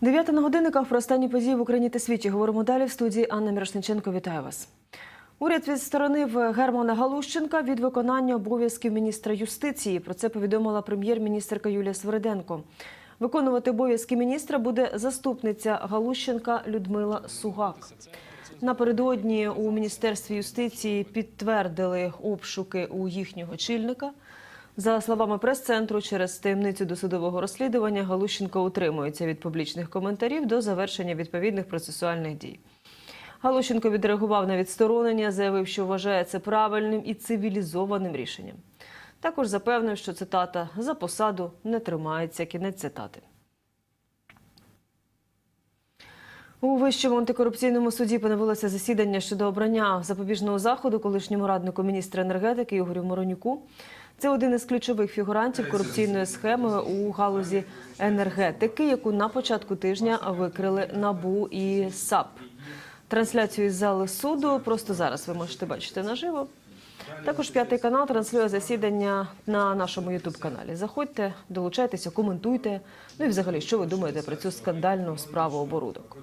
Дев'ята на годинниках про останні події в Україні та світі. Говоримо далі в студії Анна Мірошниченко. Вітаю вас. Уряд відсторонив Германа Галущенка від виконання обов'язків міністра юстиції. Про це повідомила прем'єр-міністрка Юлія Свериденко. Виконувати обов'язки міністра буде заступниця Галущенка Людмила Сугак. Напередодні у міністерстві юстиції підтвердили обшуки у їхнього очільника. За словами прес-центру, через таємницю досудового розслідування Галущенко утримується від публічних коментарів до завершення відповідних процесуальних дій. Галущенко відреагував на відсторонення, заявив, що вважає це правильним і цивілізованим рішенням. Також запевнив, що цитата за посаду не тримається. Кінець цитати. У вищому антикорупційному суді поновилося засідання щодо обрання запобіжного заходу колишньому раднику міністра енергетики Ігорю Моронюку. Це один із ключових фігурантів корупційної схеми у галузі енергетики, яку на початку тижня викрили НАБУ і САП. Трансляцію із зали суду просто зараз ви можете бачити наживо. Також п'ятий канал транслює засідання на нашому ютуб каналі. Заходьте, долучайтеся, коментуйте. Ну і взагалі, що ви думаєте про цю скандальну справу оборудок?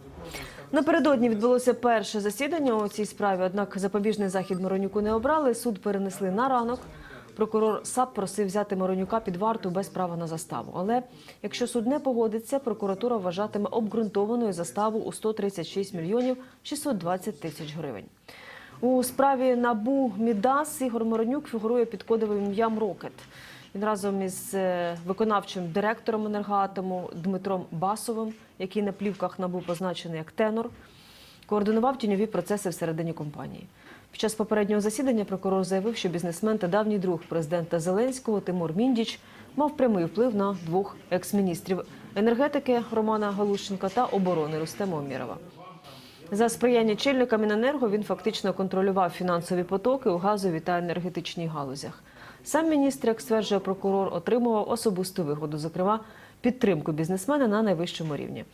Напередодні відбулося перше засідання у цій справі. Однак запобіжний захід Моронюку не обрали. Суд перенесли на ранок. Прокурор САП просив взяти Моронюка під варту без права на заставу. Але якщо суд не погодиться, прокуратура вважатиме обґрунтованою заставу у 136 мільйонів 620 тисяч гривень. У справі НАБУ Мідас Ігор Моронюк фігурує під кодовим ім'ям Рокет. Він разом із е, виконавчим директором енергоатому Дмитром Басовим, який на плівках НАБУ позначений як тенор, координував тіньові процеси всередині компанії. Під час попереднього засідання прокурор заявив, що бізнесмен та давній друг президента Зеленського Тимур Міндіч мав прямий вплив на двох екс-міністрів енергетики Романа Галущенка та оборони Рустема Омірова. За сприяння чільника Міненерго він фактично контролював фінансові потоки у газовій та енергетичній галузях. Сам міністр, як стверджує прокурор, отримував особисту вигоду, зокрема підтримку бізнесмена на найвищому рівні.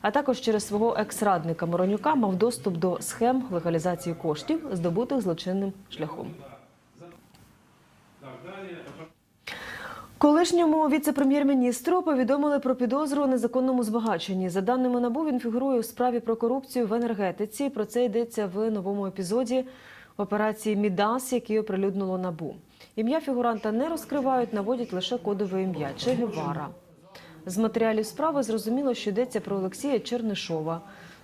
А також через свого екс-радника Моронюка мав доступ до схем легалізації коштів, здобутих злочинним шляхом. Колишньому віце-прем'єр-міністру повідомили про підозру у незаконному збагаченні. За даними НАБУ, він фігурує у справі про корупцію в енергетиці. Про це йдеться в новому епізоді операції Мідас, який оприлюднило НАБУ. Ім'я фігуранта не розкривають, наводять лише кодове ім'я Че Гевара. З матеріалів справи зрозуміло, що йдеться про Олексія Чернишова.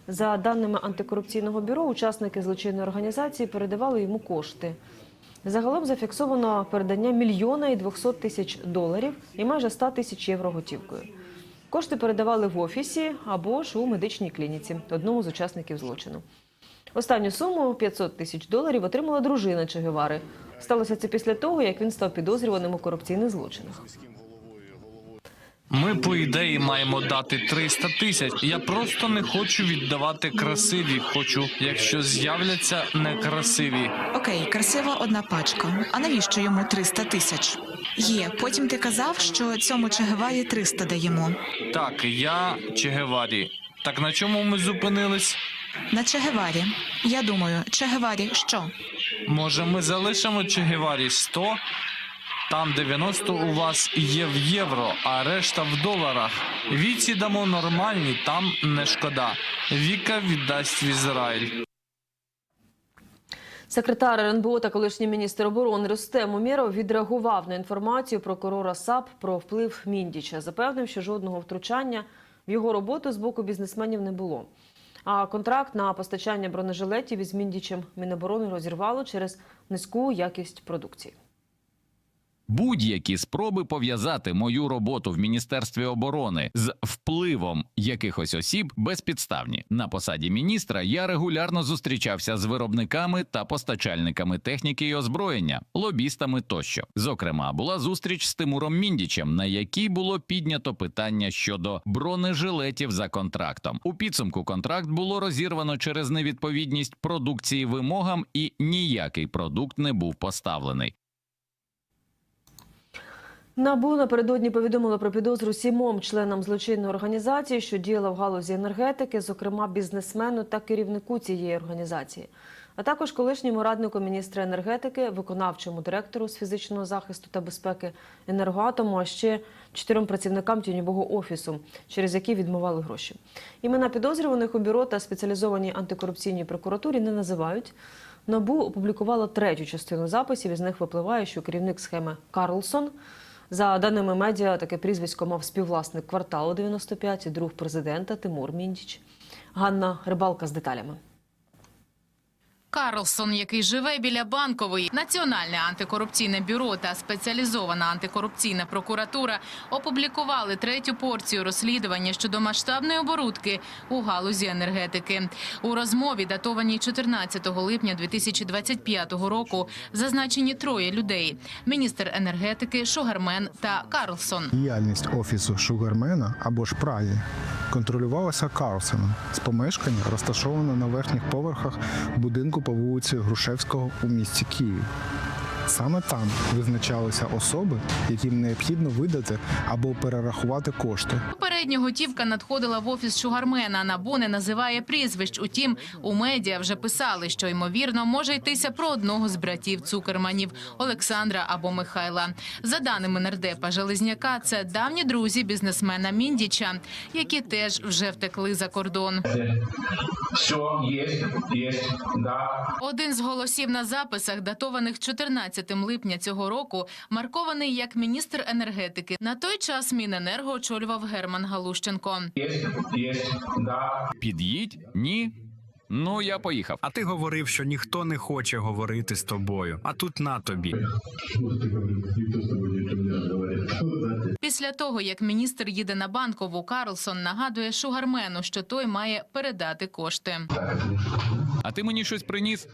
За даними антикорупційного бюро, учасники злочинної організації передавали йому кошти. Загалом зафіксовано передання мільйона і 200 тисяч доларів і майже 100 тисяч євро готівкою. Кошти передавали в офісі або ж у медичній клініці одному з учасників злочину. Останню суму 500 тисяч доларів отримала дружина Че Гевари. Сталося це після того, як він став підозрюваним у корупційних злочинах. Ми, по ідеї, маємо дати 300 тисяч. Я просто не хочу віддавати красиві. Хочу, якщо з'являться некрасиві. Окей, красива одна пачка. А навіщо йому 300 тисяч? Є. Потім ти казав, що цьому Чегеварі 300 даємо. Так, я Чегеварі. Так на чому ми зупинились? На Чегеварі. Я думаю, Чегеварі що? Може, ми залишимо Чегеварі 100? Там 90 у вас є в євро, а решта в доларах. Віці дамо нормальні, там не шкода. Віка віддасть в Ізраїль. Секретар РНБО та колишній міністр оборони Рустем Умєров відреагував на інформацію прокурора САП про вплив Міндіча. Запевнив, що жодного втручання в його роботу з боку бізнесменів не було. А контракт на постачання бронежилетів із Міндічем Міноборони розірвало через низьку якість продукції. Будь-які спроби пов'язати мою роботу в міністерстві оборони з впливом якихось осіб безпідставні. На посаді міністра я регулярно зустрічався з виробниками та постачальниками техніки і озброєння, лобістами тощо. Зокрема, була зустріч з Тимуром Міндічем, на якій було піднято питання щодо бронежилетів за контрактом. У підсумку контракт було розірвано через невідповідність продукції вимогам, і ніякий продукт не був поставлений. НАБУ напередодні повідомило про підозру сімом членам злочинної організації, що діяла в галузі енергетики, зокрема бізнесмену та керівнику цієї організації. а також колишньому раднику міністра енергетики, виконавчому директору з фізичного захисту та безпеки енергоатому, а ще чотирьом працівникам тіньового офісу, через які відмивали гроші. Імена підозрюваних у бюро та спеціалізованій антикорупційній прокуратурі не називають. НАБУ опублікувала третю частину записів. Із них випливає, що керівник схеми Карлсон. За даними медіа, таке прізвисько мав співвласник кварталу 95 і друг президента Тимур Міндіч. Ганна Рибалка з деталями. Карлсон, який живе біля банкової, Національне антикорупційне бюро та спеціалізована антикорупційна прокуратура опублікували третю порцію розслідування щодо масштабної оборудки у галузі енергетики. У розмові, датованій 14 липня 2025 року, зазначені троє людей: міністр енергетики, Шугармен та Карлсон. Діяльність офісу Шугармена або ж Празі контролювалася Карлсоном з помешкання, розташованого на верхніх поверхах будинку по вулиці Грушевського у місті Києві. Саме там визначалися особи, яким необхідно видати або перерахувати кошти. Попередньо готівка надходила в офіс Шугармена. Набу не називає прізвищ. Утім, у медіа вже писали, що ймовірно може йтися про одного з братів Цукерманів Олександра або Михайла. За даними нардепа Железняка, це давні друзі бізнесмена Міндіча, які теж вже втекли за кордон. Все, да. Один з голосів на записах, датованих 14 липня цього року, маркований як міністр енергетики. На той час Міненерго очолював Герман Галущенко. Під'їдь? Ні. Ну, я поїхав. А ти говорив, що ніхто не хоче говорити з тобою. А тут на тобі. Після того, як міністр їде на банкову, Карлсон нагадує Шугармену, що той має передати кошти. А ти мені щось приніс?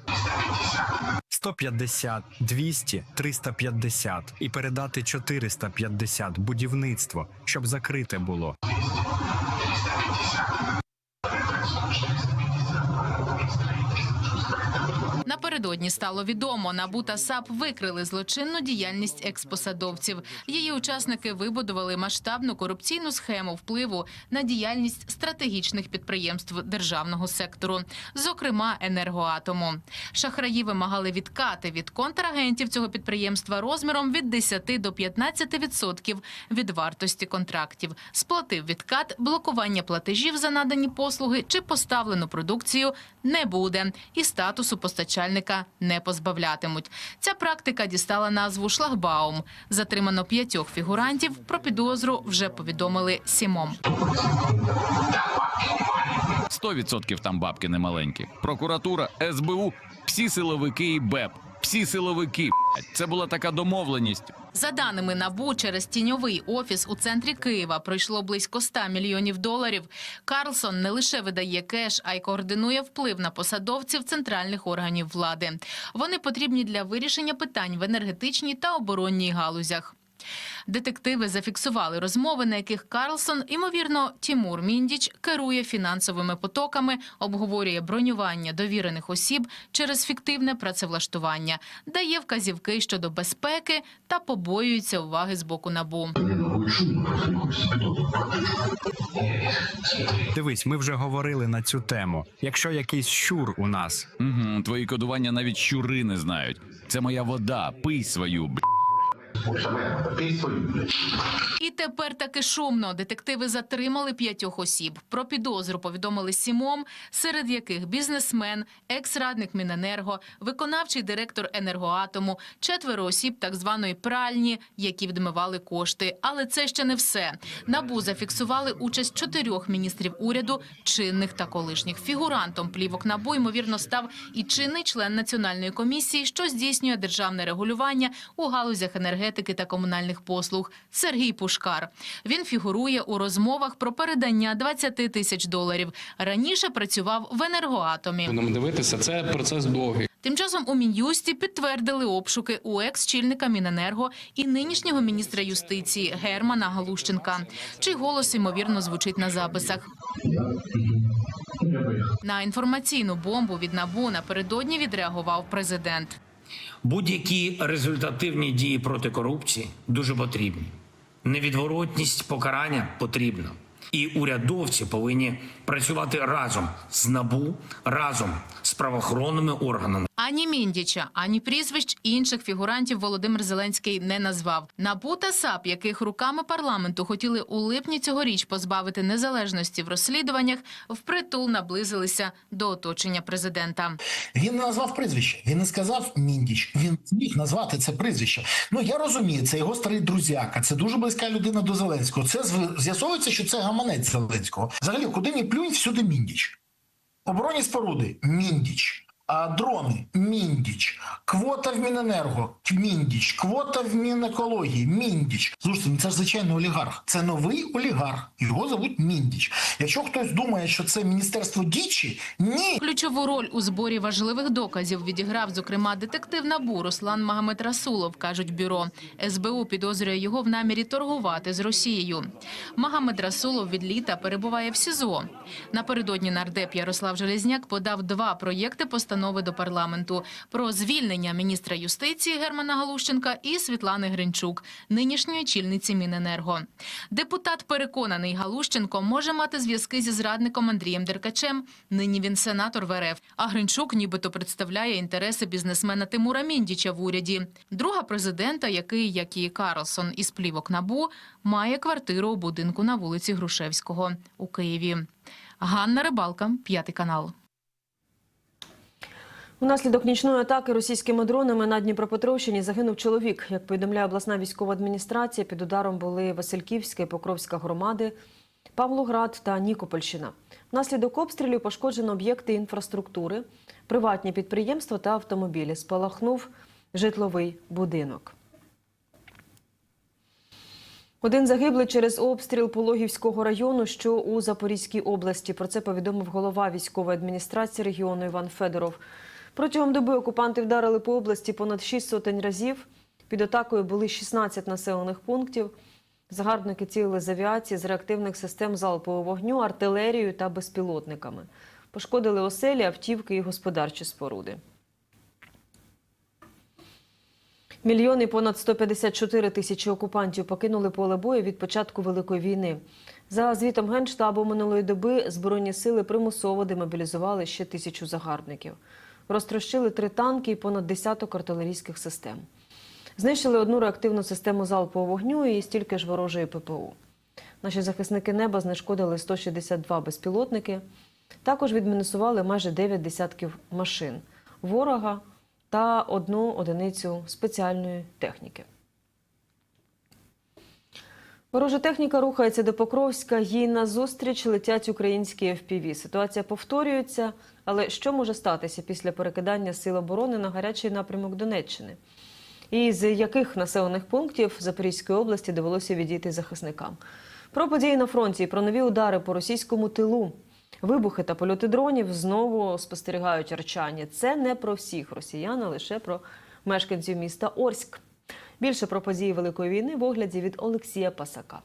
150, 200, 350 і передати 450 будівництво, щоб закрите було. Напередодні стало відомо, НАБУ та САП викрили злочинну діяльність експосадовців. Її учасники вибудували масштабну корупційну схему впливу на діяльність стратегічних підприємств державного сектору, зокрема енергоатому. Шахраї вимагали відкати від контрагентів цього підприємства розміром від 10 до 15% від вартості контрактів. Сплатив відкат, блокування платежів за надані послуги чи поставлену продукцію не буде, і статусу постачальника не позбавлятимуть. Ця практика дістала назву шлагбаум. Затримано п'ятьох фігурантів. Про підозру вже повідомили сімом. 100% там бабки немаленькі. Прокуратура, СБУ, всі силовики і БЕП. Всі силовики. Це була така домовленість. За даними НАБУ, через тіньовий офіс у центрі Києва пройшло близько 100 мільйонів доларів. Карлсон не лише видає кеш, а й координує вплив на посадовців центральних органів влади. Вони потрібні для вирішення питань в енергетичній та оборонній галузях. Детективи зафіксували розмови, на яких Карлсон, ймовірно, Тімур Міндіч керує фінансовими потоками, обговорює бронювання довірених осіб через фіктивне працевлаштування, дає вказівки щодо безпеки та побоюється уваги з боку набу. Дивись, ми вже говорили на цю тему. Якщо якийсь щур у нас, Угу, твої кодування навіть щури не знають. Це моя вода, пий свою, б***. І тепер таки шумно. Детективи затримали п'ятьох осіб. Про підозру повідомили сімом, серед яких бізнесмен, екс-радник Міненерго, виконавчий директор енергоатому, четверо осіб так званої пральні, які відмивали кошти. Але це ще не все. Набу зафіксували участь чотирьох міністрів уряду, чинних та колишніх. Фігурантом плівок набу ймовірно став і чинний член національної комісії, що здійснює державне регулювання у галузях енергетики та комунальних послуг Сергій Пушкар. Він фігурує у розмовах про передання 20 тисяч доларів. Раніше працював в енергоатомі. Будемо дивитися, це процес довгий. Тим часом у Мін'юсті підтвердили обшуки у екс-чільника Міненерго і нинішнього міністра юстиції Германа Галущенка, чий голос ймовірно звучить на записах. На інформаційну бомбу від НАБУ напередодні відреагував президент. Будь-які результативні дії проти корупції дуже потрібні. Невідворотність покарання потрібна. І урядовці повинні працювати разом з набу, разом з правоохоронними органами. Ані Міндіча, ані прізвищ інших фігурантів Володимир Зеленський не назвав. НАБУ та САП, яких руками парламенту хотіли у липні цьогоріч позбавити незалежності в розслідуваннях, впритул наблизилися до оточення президента. Він не назвав прізвище. Він не сказав Міндіч. Він зміг назвати це прізвище. Ну я розумію, це його старий друзяка. Це дуже близька людина до Зеленського. Це з'ясовується, що це гаманець Зеленського. Взагалі, куди ні плюнь, всюди Міндіч. Оборонні споруди Міндіч. Дрони Міндіч, квота в Міненерго Міндіч, квота в Мінекології Міндіч. Слушайте, ну це ж звичайний олігарх. Це новий олігарх. Його зовуть Міндіч. Якщо хтось думає, що це міністерство дічі, ні. Ключову роль у зборі важливих доказів відіграв, зокрема, детектив НАБУ Руслан Магомед Расулов, кажуть бюро. СБУ підозрює його в намірі торгувати з Росією. Магомед Расулов від літа перебуває в СІЗО. Напередодні нардеп Ярослав Железняк подав два проєкти постанови до парламенту про звільнення міністра юстиції Германа Галущенка і Світлани Гринчук, нинішньої чільниці Міненерго. Депутат переконаний, Галущенко може мати зв'язки зі зрадником Андрієм Деркачем. Нині він сенатор в РФ. А Гринчук нібито представляє інтереси бізнесмена Тимура Міндіча в уряді. Друга президента, який, як і Карлсон із плівок НАБУ, має квартиру у будинку на вулиці Грушевського у Києві. Ганна Рибалка, п'ятий канал. Унаслідок нічної атаки російськими дронами на Дніпропетровщині загинув чоловік. Як повідомляє обласна військова адміністрація, під ударом були Васильківська і Покровська громади, Павлоград та Нікопольщина. Внаслідок обстрілів пошкоджено об'єкти інфраструктури, приватні підприємства та автомобілі. Спалахнув житловий будинок. Один загиблий через обстріл Пологівського району, що у Запорізькій області. Про це повідомив голова військової адміністрації регіону Іван Федоров. Протягом доби окупанти вдарили по області понад 6 сотень разів. Під атакою були 16 населених пунктів. Загарбники цілили з авіації, з реактивних систем залпового вогню, артилерією та безпілотниками. Пошкодили оселі, автівки і господарчі споруди. Мільйони понад 154 тисячі окупантів покинули поле бою від початку Великої війни. За звітом Генштабу минулої доби Збройні сили примусово демобілізували ще тисячу загарбників. Розтрощили три танки і понад десяток артилерійських систем. Знищили одну реактивну систему залпового вогню і стільки ж ворожої ППУ. Наші захисники неба знешкодили 162 безпілотники. Також відмінусували майже 9 десятків машин ворога та одну одиницю спеціальної техніки. Ворожа техніка рухається до Покровська. Їй назустріч летять українські FPV. Ситуація повторюється, але що може статися після перекидання сил оборони на гарячий напрямок Донеччини? І з яких населених пунктів Запорізької області довелося відійти захисникам? Про події на фронті і про нові удари по російському тилу. Вибухи та польоти дронів знову спостерігають арчані. Це не про всіх росіян, а лише про мешканців міста Орськ. Більше про події Великої війни в огляді від Олексія Пасака.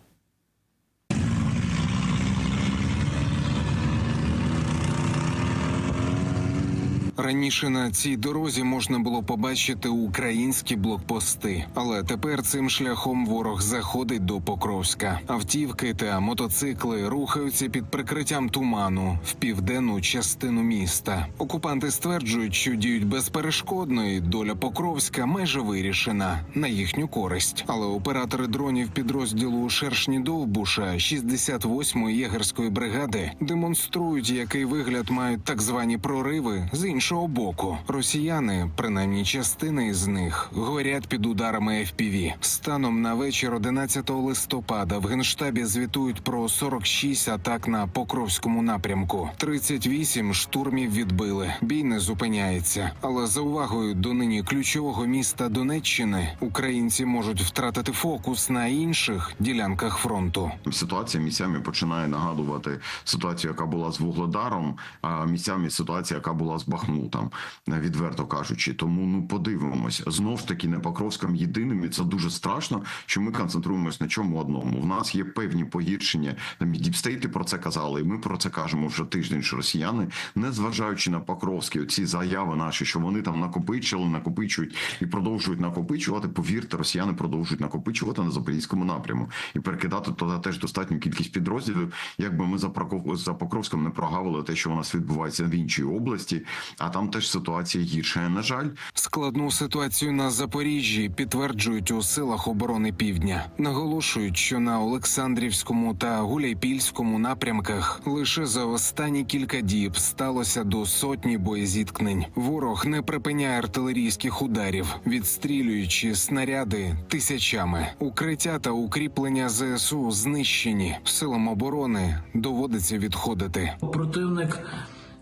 Раніше на цій дорозі можна було побачити українські блокпости, але тепер цим шляхом ворог заходить до Покровська. Автівки та мотоцикли рухаються під прикриттям туману в південну частину міста. Окупанти стверджують, що діють безперешкодно, і доля Покровська майже вирішена на їхню користь. Але оператори дронів підрозділу Шершні Довбуша 68-ї єгерської бригади демонструють, який вигляд мають так звані прориви з іншого боку. Росіяни, принаймні частина із них, горять під ударами FPV. Станом на вечір 11 листопада в генштабі звітують про 46 атак на Покровському напрямку. 38 штурмів відбили. Бій не зупиняється. Але за увагою до нині ключового міста Донеччини українці можуть втратити фокус на інших ділянках фронту. Ситуація місцями починає нагадувати ситуацію, яка була з Вугледаром, а місцями ситуація, яка була з Бахмутом. Ну там відверто кажучи. Тому ну подивимось. Знов ж таки не Покровськом єдиним, і це дуже страшно, що ми концентруємось на чому одному. В нас є певні погіршення. Там діпстейти про це казали, і ми про це кажемо вже тиждень. Що росіяни, не зважаючи на Покровські, оці заяви наші, що вони там накопичили, накопичують і продовжують накопичувати. Повірте, росіяни продовжують накопичувати на запорізькому напряму і перекидати туди теж достатню кількість підрозділів. Якби ми за Покровськом не прогавили те, що у нас відбувається в іншій області, а там теж ситуація гірша. На жаль, Складну ситуацію на Запоріжжі підтверджують у силах оборони Півдня. Наголошують, що на Олександрівському та Гуляйпільському напрямках лише за останні кілька діб сталося до сотні боєзіткнень. Ворог не припиняє артилерійських ударів, відстрілюючи снаряди тисячами. Укриття та укріплення ЗСУ знищені. Силам оборони доводиться відходити. Противник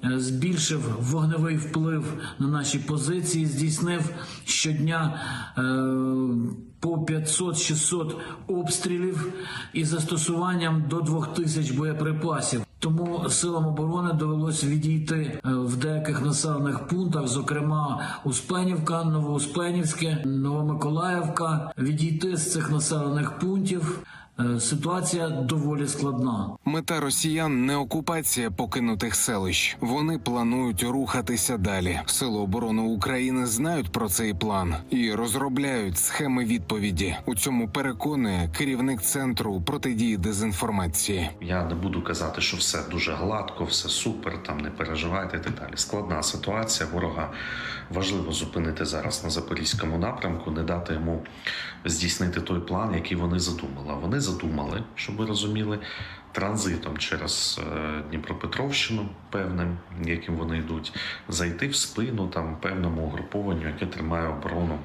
збільшив вогневий вплив на наші позиції, здійснив щодня е, по 500-600 обстрілів із застосуванням до 2000 боєприпасів. Тому силам оборони довелось відійти е, в деяких населених пунктах, зокрема Успенівка, Новоуспенівське, Новомиколаївка. Відійти з цих населених пунктів. Е, Ситуація доволі складна. Мета росіян не окупація покинутих селищ. Вони планують рухатися далі. Сили оборони України знають про цей план і розробляють схеми відповіді. У цьому переконує керівник центру протидії дезінформації. Я не буду казати, що все дуже гладко, все супер, там не переживайте і так далі. Складна ситуація. Ворога важливо зупинити зараз на запорізькому напрямку, не дати йому здійснити той план, який вони задумали. Вони задумали, щоб ви розуміли, транзитом через е, Дніпропетровщину, певним, яким вони йдуть, зайти в спину там певному угрупованню, яке тримає оборону.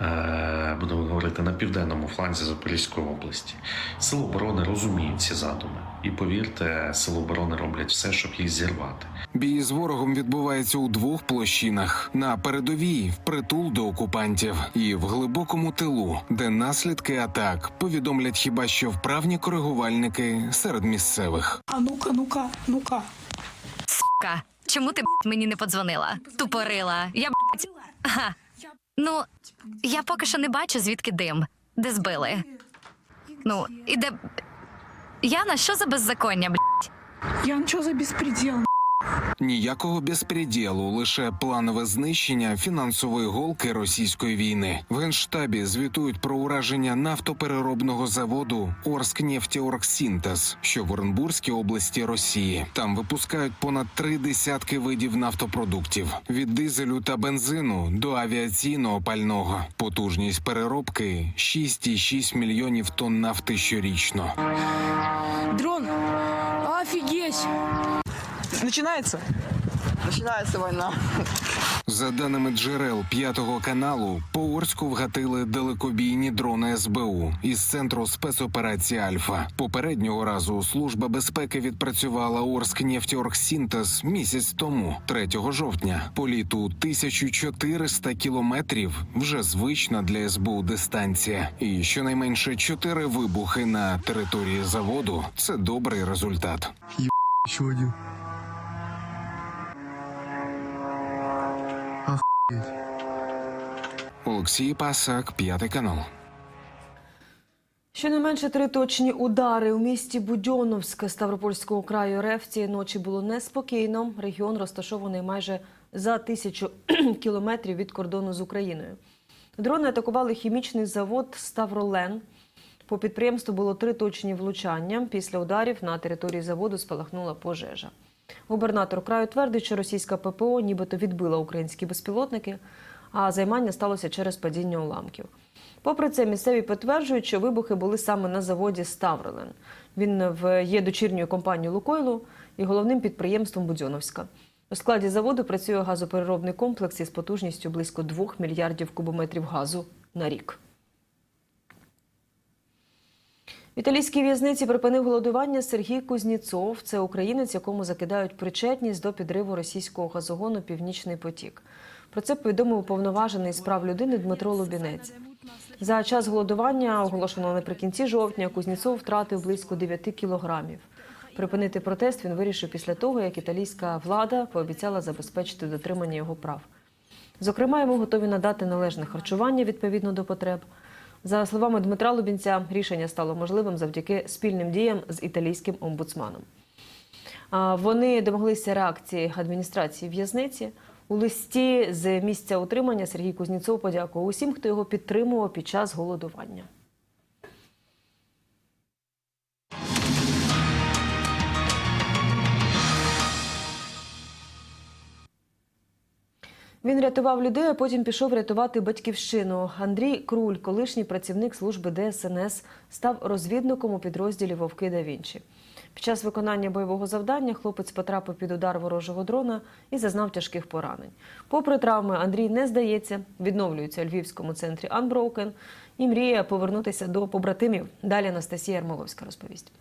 Е, Будемо говорити на південному фланзі Запорізької області. Сили оборони розуміють ці задуми, і повірте, сили оборони роблять все, щоб їх зірвати. Бій з ворогом відбувається у двох площинах: на передовій, впритул до окупантів, і в глибокому тилу, де наслідки атак повідомлять хіба що вправні коригувальники серед місцевих. А ну-ка, ну-ка, ну-ка. Ка, чому ти б***ь, мені не подзвонила? Тупорила. Я б***ь, Ага. Ну, я поки що не бачу, звідки дим. Де збили. Ну, і де. Яна, що за беззаконня, блядь? Ян, що за безпреділ? Ніякого безпреділу, лише планове знищення фінансової голки російської війни. В генштабі звітують про ураження нафтопереробного заводу Орскнефтеоргсінтез, що в Оренбурзькій області Росії. Там випускають понад три десятки видів нафтопродуктів від дизелю та бензину до авіаційного пального. Потужність переробки 6,6 мільйонів тонн нафти щорічно. Дрон, офігеть! Начинается? Начинается война. За даними джерел п'ятого каналу, по Орську вгатили далекобійні дрони СБУ із центру спецоперації Альфа. Попереднього разу служба безпеки відпрацювала Орскнефтеоргсінтез місяць тому, 3 жовтня. Політу 1400 кілометрів вже звична для СБУ дистанція. І щонайменше чотири вибухи на території заводу це добрий результат. Ще Олексій Пасак, п'ятий канал. Щонайменше три точні удари у місті Будьоновськ Ставропольського краю РФ цієї ночі було неспокійно. Регіон розташований майже за тисячу кілометрів від кордону з Україною. Дрони атакували хімічний завод Ставролен. По підприємству було три точні влучання. Після ударів на території заводу спалахнула пожежа. Губернатор краю твердить, що російська ППО нібито відбила українські безпілотники, а займання сталося через падіння уламків. Попри це, місцеві підтверджують, що вибухи були саме на заводі Ставролен. Він є дочірньою компанією Лукойлу і головним підприємством Будьоновська. У складі заводу працює газопереробний комплекс із потужністю близько 2 мільярдів кубометрів газу на рік. В італійській в'язниці припинив голодування Сергій Кузніцов. Це українець, якому закидають причетність до підриву російського газогону Північний потік. Про це повідомив уповноважений з прав людини Дмитро Лубінець. За час голодування, оголошеного наприкінці жовтня, Кузніцов втратив близько 9 кілограмів. Припинити протест він вирішив після того, як італійська влада пообіцяла забезпечити дотримання його прав. Зокрема, йому готові надати належне харчування відповідно до потреб. За словами Дмитра Лубінця, рішення стало можливим завдяки спільним діям з італійським омбудсманом. Вони домоглися реакції адміністрації в'язниці. У листі з місця утримання Сергій Кузніцов подякував усім, хто його підтримував під час голодування. Він рятував людей, а потім пішов рятувати батьківщину. Андрій Круль, колишній працівник служби ДСНС, став розвідником у підрозділі Вовки да Вінчі. Під час виконання бойового завдання хлопець потрапив під удар ворожого дрона і зазнав тяжких поранень. Попри травми, Андрій не здається, відновлюється у львівському центрі Unbroken і мріє повернутися до побратимів. Далі Анастасія Ярмоловська розповість.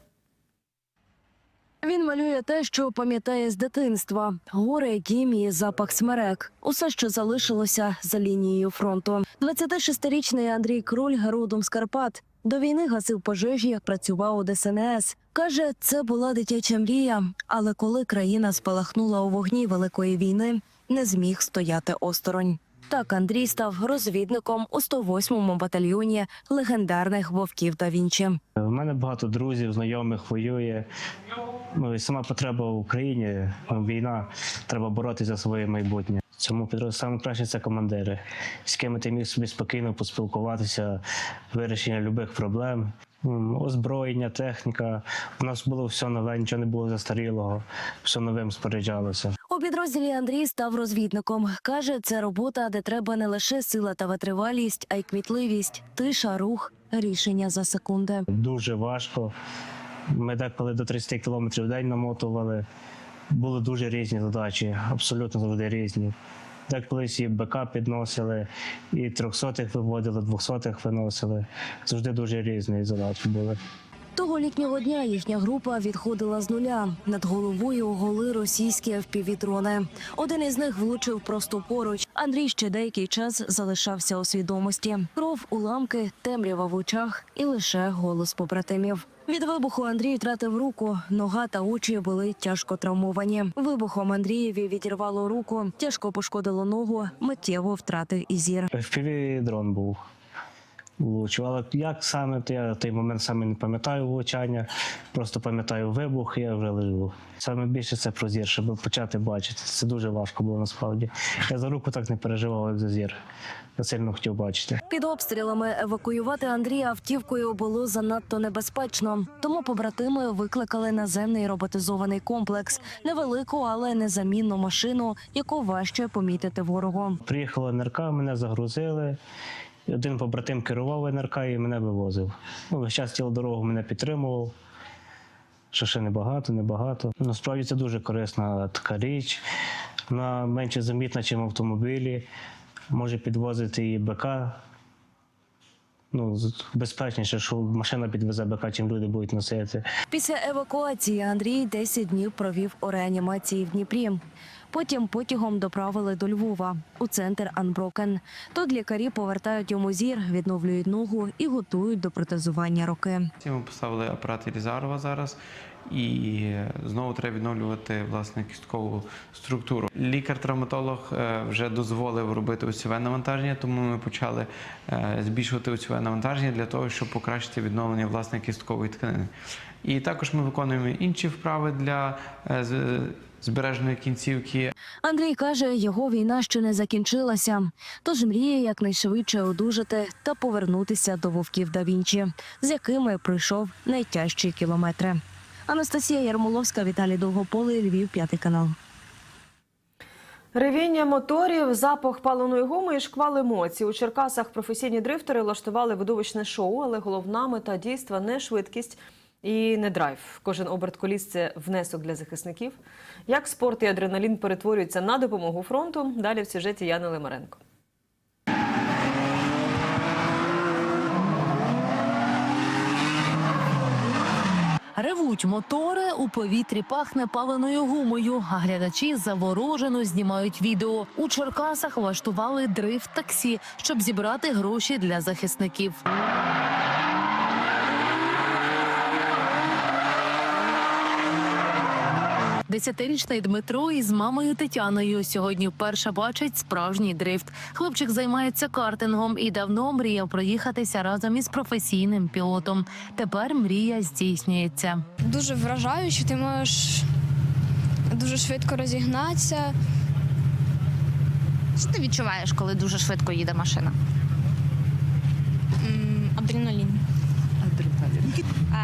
Він малює те, що пам'ятає з дитинства: гори, і запах смерек. Усе, що залишилося за лінією фронту. 26-річний Андрій Кроль родом з Карпат. До війни гасив пожежі, працював у ДСНС. Каже, це була дитяча мрія. Але коли країна спалахнула у вогні великої війни, не зміг стояти осторонь. Так Андрій став розвідником у 108-му батальйоні легендарних вовків да Вінчі. У мене багато друзів, знайомих воює. Ну сама потреба в Україні, ну, війна, треба боротися за своє майбутнє. Цьому підрозділі саме краще це командири, з ким ти міг собі спокійно поспілкуватися, вирішення будь-яких проблем. Озброєння, техніка. У нас було все нове, нічого не було застарілого, все новим споряджалося. У підрозділі Андрій став розвідником. Каже, це робота, де треба не лише сила та витривалість, а й кмітливість, тиша, рух, рішення за секунди. Дуже важко. Ми деколи до 30 кілометрів в день намотували. Були дуже різні задачі, абсолютно завжди різні. Деколись і БК підносили, і трьохсотих виводили, двохсотих виносили. Завжди дуже різні задачі були. Того літнього дня їхня група відходила з нуля. Над головою голи російські FPV-дрони. Один із них влучив просто поруч. Андрій ще деякий час залишався у свідомості. Кров, уламки, темрява в очах і лише голос побратимів. Від вибуху Андрій втратив руку, нога та очі були тяжко травмовані. Вибухом Андрієві відірвало руку, тяжко пошкодило ногу, миттєво втратив і зір. FPV дрон був. Влучив. Але як саме, то я в той момент саме не пам'ятаю влучання, просто пам'ятаю вибух, і я вже лежу. Саме більше це про зір, щоб почати бачити. Це дуже важко було насправді. Я за руку так не переживав, як за зір. Я сильно хотів бачити. Під обстрілами евакуювати Андрія автівкою було занадто небезпечно. Тому побратими викликали наземний роботизований комплекс, невелику, але незамінну машину, яку важче помітити ворогу. Приїхала НРК, мене загрузили. Один побратим керував НРК і мене вивозив. Ну, весь час цілу дорогу мене підтримував. Що ще небагато, небагато. Насправді це дуже корисна така річ. Вона менше замітна, ніж автомобілі. Може підвозити і БК. Ну, безпечніше, що машина підвезе БК, чим люди будуть носити. Після евакуації Андрій 10 днів провів у реанімації в Дніпрі. Потім потягом доправили до Львова у центр Анброкен. Тут лікарі повертають йому зір, відновлюють ногу і готують до протезування руки. Ми поставили апарат Єлізарова зараз, і знову треба відновлювати власне кісткову структуру. Лікар-травматолог е, вже дозволив робити оціве навантаження, тому ми почали е, збільшувати оціве навантаження для того, щоб покращити відновлення власне кісткової тканини. І також ми виконуємо інші вправи для е, збереженої кінцівки. Андрій каже, його війна ще не закінчилася, тож мріє якнайшвидше одужати та повернутися до вовків да Вінчі, з якими пройшов найтяжчі кілометри. Анастасія Ярмоловська, Віталій Довгополий, Львів, п'ятий канал. Ревіння моторів, запах паленої гуми і шквал емоцій. У Черкасах професійні дрифтери влаштували видовищне шоу, але головна мета дійства не швидкість і не драйв. Кожен оберт коліс це внесок для захисників. Як спорт і адреналін перетворюються на допомогу фронту? Далі в сюжеті Яни Лимаренко. Ревуть мотори, у повітрі пахне паленою гумою, а глядачі заворожено знімають відео. У Черкасах влаштували дрифт таксі, щоб зібрати гроші для захисників. Десятирічний Дмитро із мамою Тетяною сьогодні вперше бачить справжній дрифт. Хлопчик займається картингом і давно мріяв проїхатися разом із професійним пілотом. Тепер мрія здійснюється. Дуже вражаю, що ти можеш дуже швидко розігнатися. Що ти відчуваєш, коли дуже швидко їде машина? Адреналін.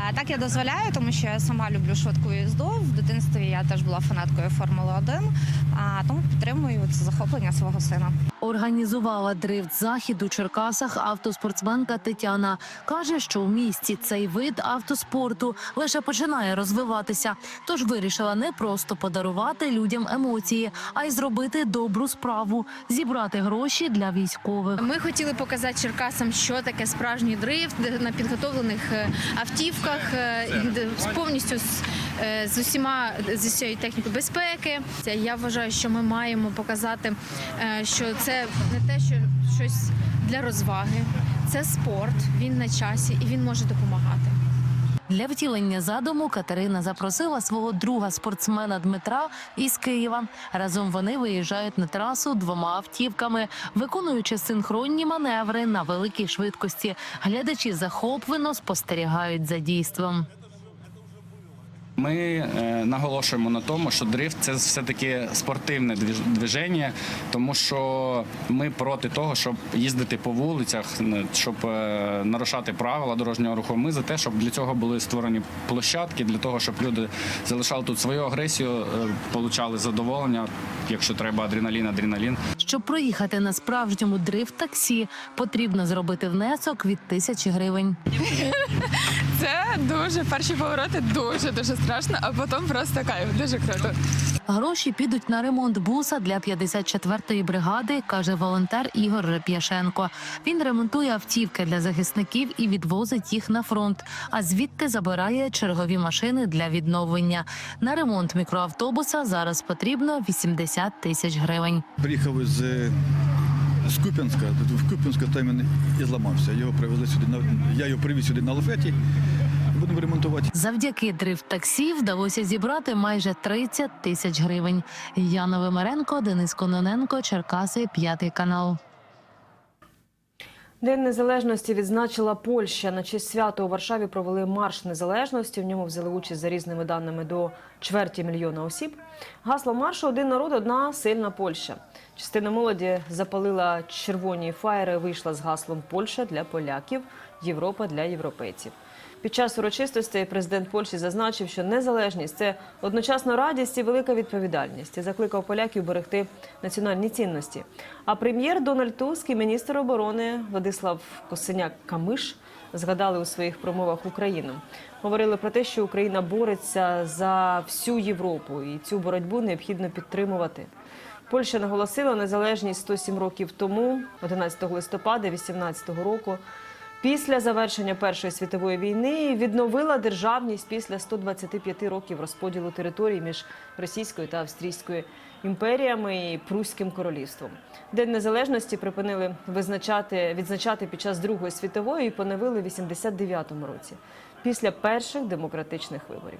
А, так я дозволяю, тому що я сама люблю швидку їзду. В дитинстві я теж була фанаткою Формули 1, а тому підтримую це захоплення свого сина. Організувала дрифт захід у Черкасах автоспортсменка Тетяна. Каже, що у місті цей вид автоспорту лише починає розвиватися. Тож вирішила не просто подарувати людям емоції, а й зробити добру справу зібрати гроші для військових. Ми хотіли показати черкасам, що таке справжній дрифт на підготовлених е, автівках е, повністю з, з усіма з усією технікою безпеки. Я вважаю, що ми маємо показати, е, що це не те, що щось для розваги, це спорт. Він на часі і він може допомагати. Для втілення задуму Катерина запросила свого друга спортсмена Дмитра із Києва. Разом вони виїжджають на трасу двома автівками, виконуючи синхронні маневри на великій швидкості. Глядачі захоплено спостерігають за дійством. Ми е, наголошуємо на тому, що дрифт це все-таки спортивне двіж- движення, тому що ми проти того, щоб їздити по вулицях, щоб е, нарушати правила дорожнього руху. Ми за те, щоб для цього були створені площадки, для того, щоб люди залишали тут свою агресію, е, получали задоволення. Якщо треба адреналін, адреналін. Щоб проїхати на справжньому дрифт таксі, потрібно зробити внесок від тисячі гривень. Це дуже перші повороти дуже дуже страшно, а потім просто кайф. Дуже круто. Гроші підуть на ремонт буса для 54-ї бригади, каже волонтер Ігор Реп'яшенко. Він ремонтує автівки для захисників і відвозить їх на фронт. А звідти забирає чергові машини для відновлення. На ремонт мікроавтобуса зараз потрібно 80 тисяч гривень. Приїхав із, е, з Куп'янська, в Куп'янську таймен і зламався. Його привезли сюди на я його привіз сюди на лафеті. Будемо ремонтувати. Завдяки дрифт таксі вдалося зібрати майже 30 тисяч гривень. Яна Вимаренко, Денис Кононенко, Черкаси, п'ятий канал. День незалежності відзначила Польща. На честь свята у Варшаві провели марш незалежності. В ньому взяли участь за різними даними до чверті мільйона осіб. Гасло маршу Один народ, одна сильна Польща. Частина молоді запалила червоні фаєри. Вийшла з гаслом Польща для поляків, Європа для європейців. Під час урочистостей президент Польщі зазначив, що незалежність це одночасно радість і велика відповідальність. І закликав поляків берегти національні цінності. А прем'єр Дональд Туск і міністр оборони Владислав Косиняк Камиш згадали у своїх промовах Україну. Говорили про те, що Україна бореться за всю Європу, і цю боротьбу необхідно підтримувати. Польща наголосила незалежність 107 років тому, 11 листопада 18 року. Після завершення Першої світової війни відновила державність після 125 років розподілу територій між Російською та Австрійською імперіями і Пруським королівством. День незалежності припинили визначати відзначати під час Другої світової і поновили в 89-му році після перших демократичних виборів.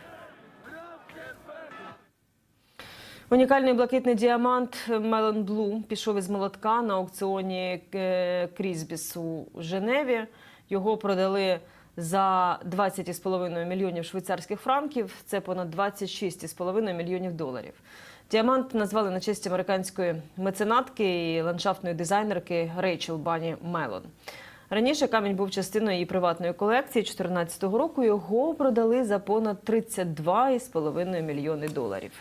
Унікальний блакитний діамант Melon Blue пішов із молотка на аукціоні е, Крізбіс у Женеві. Його продали за 20,5 мільйонів швейцарських франків. Це понад 26,5 мільйонів доларів. Діамант назвали на честь американської меценатки і ландшафтної дизайнерки Рейчел Бані Мелон. Раніше камінь був частиною її приватної колекції 2014 року. Його продали за понад 32,5 мільйони доларів.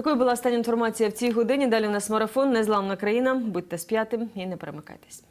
Такою була остання інформація в цій годині. Далі у нас марафон Незламна країна. Будьте сп'ятим і не перемикайтесь.